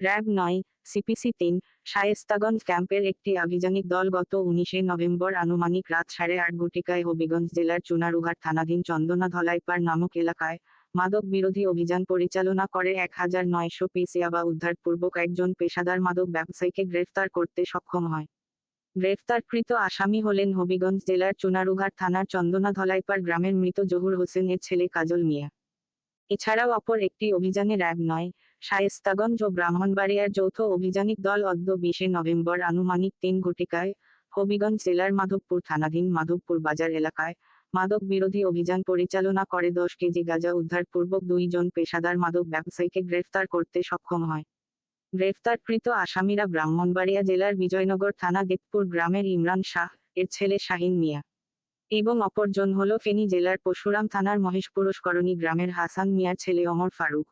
RAB নয়, CPC তিন, শায়েস্তাগঞ্জ ক্যাম্পের একটি আভিযানিক দল গত উনিশে নভেম্বর আনুমানিক রাত সাড়ে আট গুটিকায় হবিগঞ্জ জেলার চুনারুঘাট থানাধীন চন্দনা ধলাইপাড় নামক এলাকায় মাদক বিরোধী অভিযান পরিচালনা করে এক হাজার নয়শো পিস ইয়াবা উদ্ধারপূর্বক একজন পেশাদার মাদক ব্যবসায়ীকে গ্রেফতার করতে সক্ষম হয়। গ্রেফতারকৃত আসামি হলেন হবিগঞ্জ জেলার চুনারুঘাট থানার চন্দনা ধলাইপাড় গ্রামের মৃত জহুর হোসেনের ছেলে কাজল মিয়া। এছাড়াও অপর একটি অভিযানে র্যাব নয়, শায়েস্তাগঞ্জ ও ব্রাহ্মণবাড়িয়ার যৌথ অভিযানিক দল অদ্য বিশে নভেম্বর আনুমানিক তিন ঘটিকায় হবিগঞ্জ জেলার মাধবপুর থানাধীন মাধবপুর বাজার এলাকায় মাদক বিরোধী অভিযান পরিচালনা করে দশ কেজি গাঁজা উদ্ধারপূর্বক দুইজন পেশাদার মাদক ব্যবসায়ীকে গ্রেফতার করতে সক্ষম হয়। গ্রেফতারকৃত আসামিরা ব্রাহ্মণবাড়িয়া জেলার বিজয়নগর থানা দেবপুর গ্রামের ইমরান শাহ, এর ছেলে শাহিন মিয়া। এবং অপরজন হল ফেনী জেলার পরশুরাম থানার মহেশ মহেশপুরস্করণী গ্রামের হাসান মিয়ার ছেলে অমর ফারুক।